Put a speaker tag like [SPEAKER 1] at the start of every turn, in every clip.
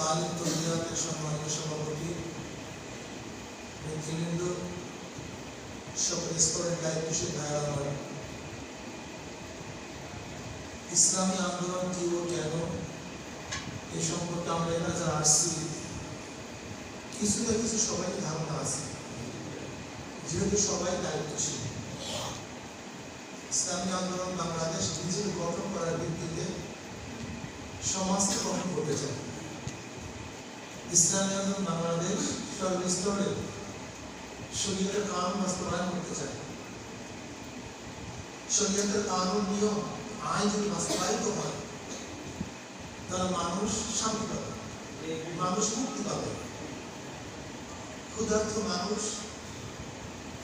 [SPEAKER 1] তালিম সম্মানিত সভাপতি নেতৃবৃন্দ স্তরের ইসলামী আন্দোলন কি ও কেন? সম্পর্কে আমরা যারা আসছি, কিছু না কিছু সবাই ধারণা আছে। যেহেতু সবাই দায়িত্বশীল। ইসলামী আন্দোলন বাংলাদেশ নিজের গঠন করার ভিত্তিতে সমাজকে গঠন করতে চায়। ইসলামী আন্দোলন বাংলাদেশ সর্বস্তরে শরীয়তের বাস্তবায়ন করতে চায়। শরীয়তের নিয়ম, আইন যদি বাস্তবায়িত হয়, তাহলে মানুষ শান্তি পাবে, মানুষ মুক্তি পাবে। ক্ষুধার্ত মানুষ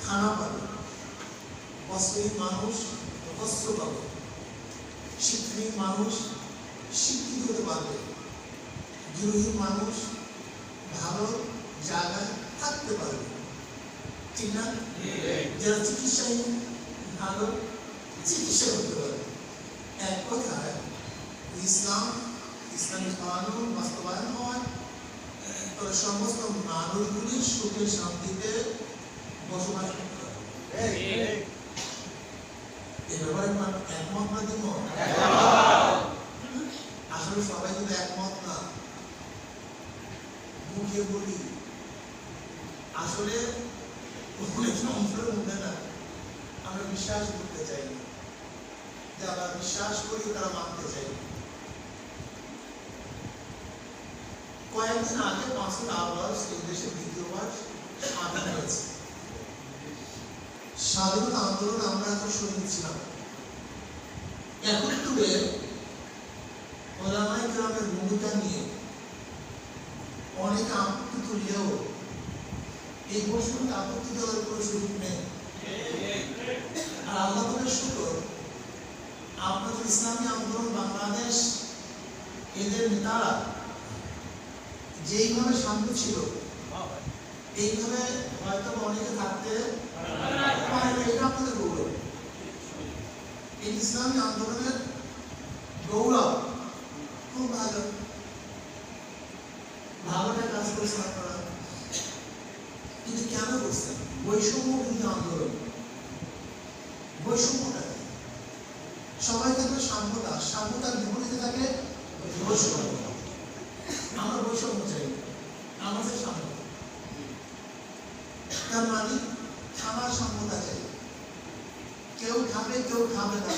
[SPEAKER 1] খানা পাবে মানুষ বস্ত্র পাবে শিক্ষাহীন মানুষ শিক্ষিত হতে পারবে গৃহহীন মানুষ ভালো জায়গায় থাকতে পারবে। ঠিক না? যারা চিকিৎসাহীন ভালো চিকিৎসা করতে পারবে। এক কথায় ইসলাম ইসলামী কানুন বাস্তবায়ন হয়। তবে সমস্ত মানুষগুলি সুখে শান্তিতে বসবাস করতে পারবে। এ ব্যাপারে একমত না দ্বিমত? আসলে সবাই কিন্তু একমত মুখে বলি, আসলে অন্তরের মধ্যে না, আমরা বিশ্বাস করতে চাই যারা বিশ্বাস করি, তারা মানতে চাই কয়েকদিন আগে পাঁচশো আগস্ট এই দেশে দ্বিতীয়বার স্বাধীন হয়েছে। স্বাধীনতা আন্দোলন আমরা এখন শহীদ ছিলাম। একাত্তরে ওলামাই গ্রামের ভূমিকা নিয়ে অনেক আপত্তি তুললেও এই প্রশ্নকে আপত্তি দেওয়ার কোনো সুযোগ নেই। আর আল্লাহ শুকর। আপনাদের ইসলামী আন্দোলন বাংলাদেশ, এদের নেতারা যেইভাবে শান্ত ছিল, এইভাবে হয়তো অনেকে থাকতে পারে এটা আপনাদের গৌরব এই ইসলামী আন্দোলনের গৌরব খুব ভালো। ভালোটা কাজ করেছেন আপনারা কিন্তু কেন করছেন বৈষম্য বিরোধী আন্দোলন। বৈষম্যটা সবাই থাকবে সাম্যতা, সাম্যতার বিপরীতে থাকে বৈষম্য। আমরা বৈষম্য চাই আমাদের সাম্য তার মানে খাবার সাম্যতা চাই। কেউ খাবে কেউ খাবে না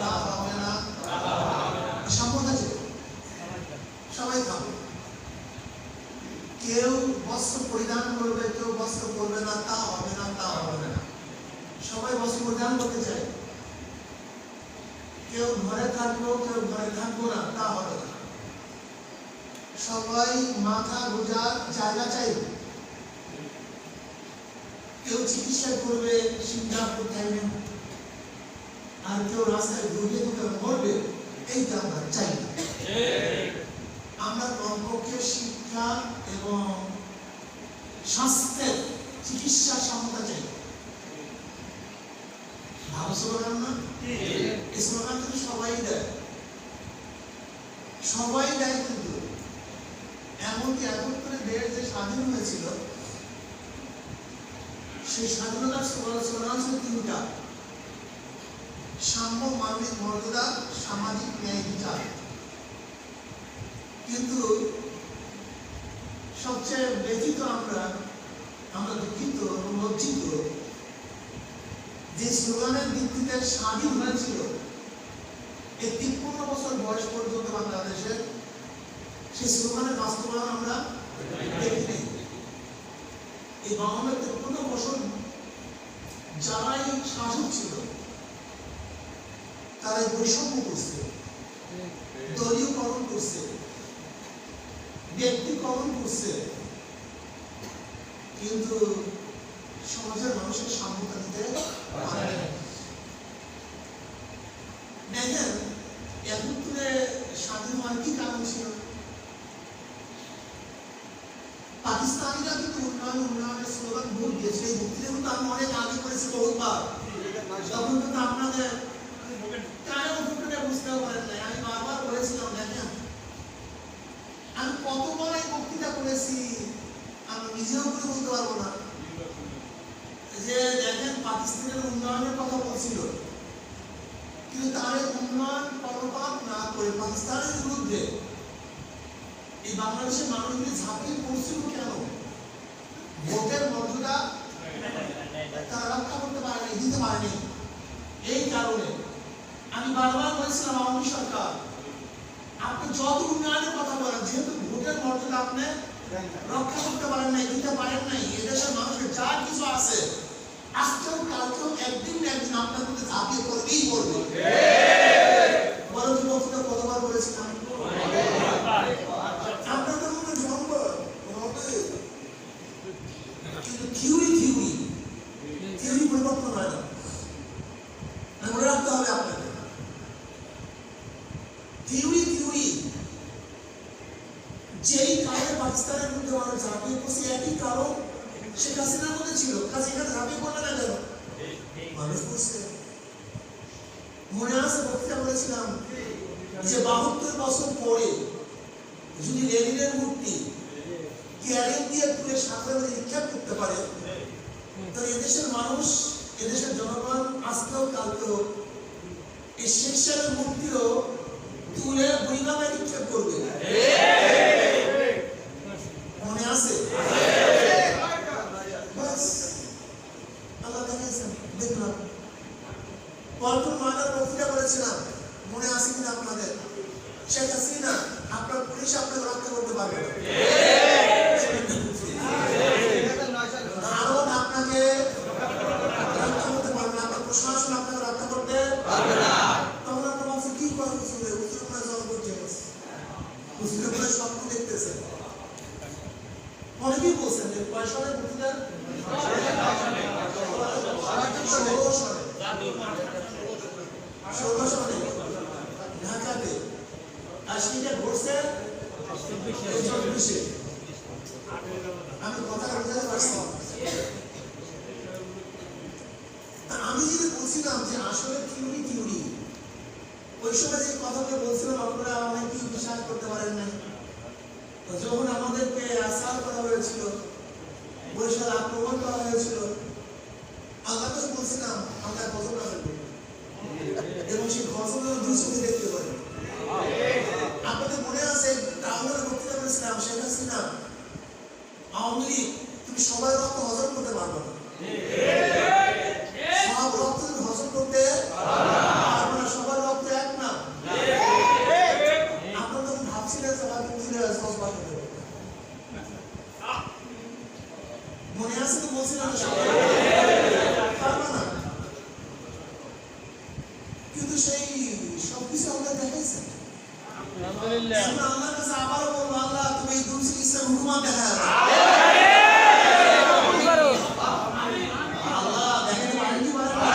[SPEAKER 1] তা হবে না সাম্যতা চাই সবাই খাবে কেউ বস্ত্র পরিধান করবে কেউ বস্ত্র করবে না তা হবে না তা হবে না সবাই করতে চায়। কেউ ঘরে থাকব কেউ ঘরে থাকব না, তা হবে না। সবাই মাথা গোজার জায়গা চাইবে কেউ চিকিৎসা করবে সিঙ্গাপুর থাকবে আর কেউ রাস্তায় ডুবে ডুবে মরবে, এইটা আমরা চাই আমরা কমপক্ষে শিক্ষা এবং স্বাস্থ্যের চিকিৎসা ক্ষমতা চাই। সবাই দেয় কিন্তু এমনকি একাত্তরে দেশ যে স্বাধীন হয়েছিল সেই স্বাধীনতার তিনটা সাম্য মানবিক মর্যাদা সামাজিক ন্যায় বিচার কিন্তু সবচেয়ে ব্যথিত আমরা আমরা দুঃখিত লজ্জিত যে স্লোগানের ভিত্তিতে স্বাধীন হয়েছিল, এই তিপ্পান্ন বছর বয়স পর্যন্ত বাংলাদেশের সেই স্লোগানের বাস্তবায়ন আমরা দেখিনি। এই বাংলা তিপ্পান্ন বছর যারাই শাসক ছিল, তারাই বৈষম্য করছে, দলীয়করণ করছে, ব্যক্তিকরণ করছে। কিন্তু সমাজের মানুষের সাম্যতা দিতে স্বাধীন হওয়ার কি কারণ ছিল? পাকিস্তানিরা কিন্তু উন্নয়ন, উন্নয়নের স্লোগান ভুল দিয়েছে এই কিন্তু আমি অনেক আগে করেছি বহুবার। তখন কিন্তু আপনাদের বুঝতেও নাই। আমি বারবার দেখেন, আমি কতবার এই বক্তৃতা করেছি, আমি নিজেও করে বলতে পারব না। যে দেখেন পাকিস্তানের উন্নয়নের কথা বলছিল। কিন্তু তার উন্নয়ন কর্ণপাত না করে পাকিস্তানের বিরুদ্ধে এই বাংলাদেশের মানুষগুলি ঝাঁপিয়ে পড়ছিল কেন? ভোটের মর্যাদা তারা রক্ষা করতে পারেনি, দিতে পারেনি। এই কারণে আমি বারবার বলেছিলাম আওয়ামী সরকার, আপনি যত উন্নয়নের কথা বলেন, যেহেতু ভোটের মর্যাদা আপনি রক্ষা করতে পারেন নাই, দিতে পারেন নাই, এদেশের মানুষের যা কিছু আছে আজকেও কালকেও একদিন একদিন আপনার মধ্যে ঝাঁপিয়ে পড়বেই পড়বে। বড় কি বক্তৃতা কতবার বলেছিলাম আপনাদের মধ্যে জন্ম হবে কিন্তু থিওরি থিওরি থিওরি পরিবর্তন হয় না আর মনে রাখতে হবে আপনাকে থিওরি থিওরি যেই কারণে পাকিস্তানের মধ্যে মানুষ ঝাঁপিয়ে পড়ছে একই কারণ শেখ হাসিনার মধ্যে ছিল কাজে এখানে ঝাঁপিয়ে পড়বে না কেন মানুষ পড়ছে মনে আছে বক্তৃতা বলেছিলাম যে বাহাত্তর বছর পরে যদি লেনিনের মূর্তি নিক্ষেপ করতে পারে? তাহলে এদেশের মানুষ, এদেশের জনগণ আজকেও, কালকেও এই সাহেবের মূর্তিও তুলে বুড়িগামে নিক্ষেপ করবে। মনে আছে? দেখলাম। পল্টন ময়দান বক্তৃতা করেছিলাম। মনে আছে কিনা আপনাদের? শেখ হাসিনা, আপনার পুলিশ আপনাকে রক্ষা করতে পারবে ভারত আপনাকে রক্ষা করতে পারবে না, আপনার প্রশাসন আপনাকে রক্ষা করতে পারবে না। তখন আপনার ভাবছেন কি করা উচিত হবে জল করতে উচিত স্বপ্ন দেখতেছে অনেকেই বলছেন যে পয়সা নেই বক্তৃতা ষোলো সালে। ঢাকাতে। আর আমি কথা বলছিলাম যে আসলে থিওরি থিওরি ওই সময় যে কথাগুলো বলছিলাম, আপনারা অনেকেই বিশ্বাস করতে পারেন নাই? তো যখন আমাদেরকে আসার করা হয়েছিল, বরিশাল আক্রমণ করা হয়েছিল আল্লাহ কাছে বলছিলাম, আমরা রাখব এবং সেই গজল দুই চোখে দেখতে পারি আপনাদের মনে আছে টাউনের বক্তৃতা করেছিলাম শেখ হাসিনা আওয়ামী তুমি সবাই রক্ত হজম করতে পারবে না। সব রক্ত তুমি হজম করতে কিন্তু সেই সবকিছু আমরা দেখাইছে।
[SPEAKER 2] আলহামদুলিল্লাহ
[SPEAKER 1] আমরা আল্লাহর কাছে আবারও বলব আল্লাহ তুমি এই দুই চিকিৎসার হুকুমা দেখা আল্লাহ দেখাতে পারেন কি পারেন না?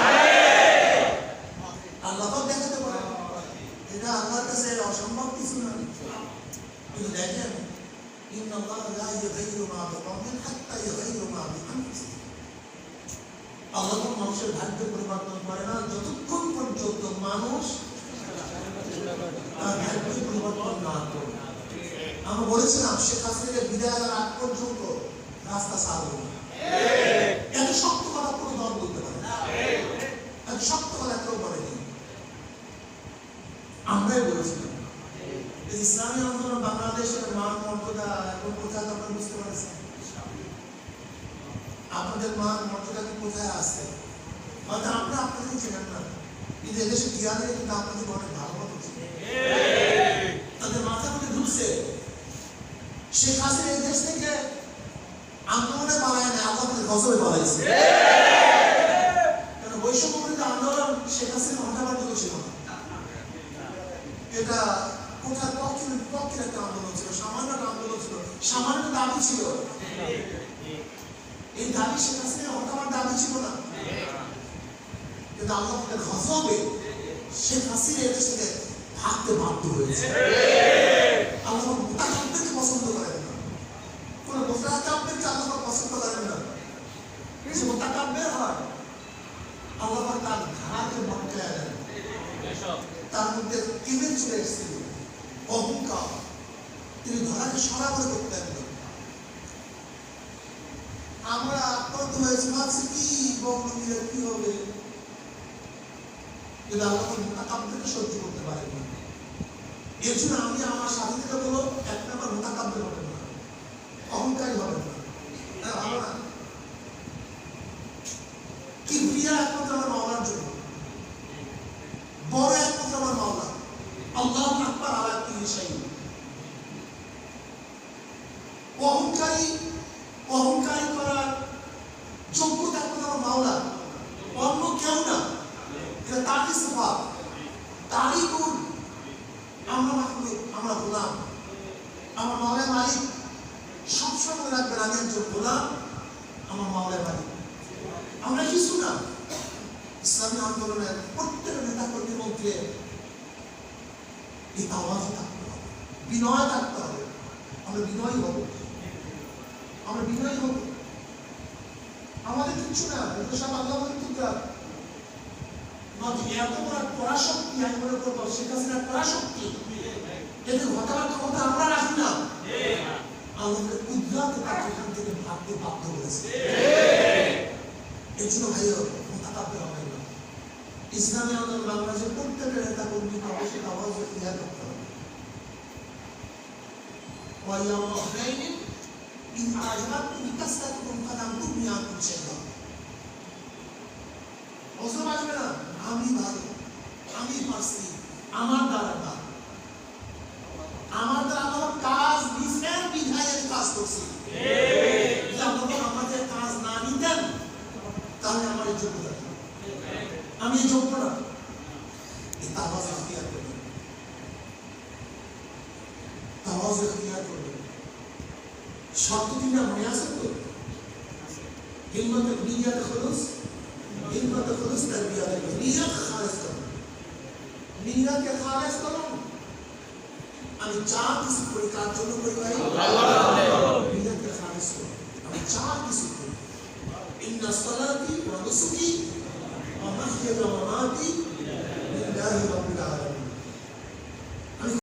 [SPEAKER 1] আল্লাহ পাক দেখাতে পারেন এটা আল্লাহর কাছে অসম্ভব কিছু না কিন্তু দেখেন ইন্ন আল্লাহ লা ইউগাইয়িরু মা বিকওমিন হাত্তা ইউগাইয়িরু মা বিআনফুসিহিম আল্লাহ তো মানুষের ভাগ্য পরিবর্তন করে না যতক্ষণ পর্যন্ত মানুষ তার পরিবর্তন না করে আমরা বলেছিলাম, শেখ হাসিনাকে বিদায় দেওয়ার আগ পর্যন্ত রাস্তা সার না। এত শক্ত কথা কোনো দল বলতে পারে এত শক্ত কথা কেউ বলেনি। আমরাই বলেছিলাম। ইসলামী আন্দোলন বাংলাদেশের মান মর্যাদা এখন কোথায় আপনারা বুঝতে পারছেন। আপনাদের মান মর্যাদা কি কোথায় আছে? হয়তো আমরা আপনাদের চেনেন না। কিন্তু এদেশে জ্ঞানে কিন্তু আপনাদের অনেক ভালো। তাদের মাথা মধ্যে ঢুকছে। এই দেশ থেকে না কারণ আন্দোলন ছিল এটা পক্ষের একটা আন্দোলন ছিল? সামান্য একটা আন্দোলন ছিল। সামান্য দাবি ছিল। এই দাবি শেখ হাসিনা হঠাবার দাবি ছিল না। কিন্তু আল্লাহ গজবে। শেখ হাসিনা এদেশ থেকে ভাগতে বাধ্য হয়েছে আল্লাহ মোতাকাব্যকে পছন্দ করেন না কোন মোতাকাব্যকে আল্লাহ পছন্দ করেন না যে মোতাকাব্যের হয় আল্লাহ তার ঘাড়কে মটকায় দেন তার মধ্যে কিবের চলে এসেছিল অহংকার তিনি ধরাকে সরাবর করতেন না আমরা আক্রান্ত হয়েছি ভাবছি কি বঙ্গবীরা কি হবে কিন্তু আল্লাহ সহ্য করতে পারেন। এর জন্য আমি আমার বলো এক নম্বর হবে না। অহংকারী হবে না। এটা ভালো না। কি প্রিয়া একমাত্র আমার জন্য। বড় একমাত্র আমার মাওলা। আল্লাহ আকবার আলা কুল্লি শাইইন। অহংকারী অহংকারী করার যোগ্যতা একমাত্র আমার মাওলা অন্য কেউ না এটা তারই স্বভাব তারই গুণ আমরা মাহমুদ আমরা গোলাম আমার মাওলার মালিক সবসময় মনে রাখবেন আমি একজন গোলাম আমার মাওলার মালিক আমরা কিছু না ইসলামী আন্দোলনের প্রত্যেক নেতা কর্মীর মধ্যে এই আওয়াজ থাকতে হবে বিনয় থাকতে হবে আমরা বিনয়ী হব আমরা বিনয়ী হব আমাদের কিচ্ছু না এটা সব আল্লাহ কুদরত ক্ষমতা আমরা রাখি আমাদের এখান থেকে ভাবতে বাধ্য করেছে এই জন্য ভাইও মোতাকাব্য হবে না ইসলামী আন্দোলন বাংলাদেশের প্রত্যেকের নেতা কর্মীকে অবশ্যই আওয়াজ ইতিহাস করতে হবে ويوم حنين إذ أعجبتكم كثرتكم فلم تغن عنكم شيئا বুঝতে পারবে না আমি ভালো আমি পারছি আমার দ্বারা না আমার হিম্মত নিয়াত খুলুস হিম্মত খুলুস তারবিয়াত নিয়াত খালিস করুন নিয়াতকে খালিস করুন আমি যা কিছু করি কার জন্য করি ভাই নিয়াতকে খালিস করুন আমি যা কিছু করি إن صلاتي ونسكي ومحياي ومماتي لله رب العالمين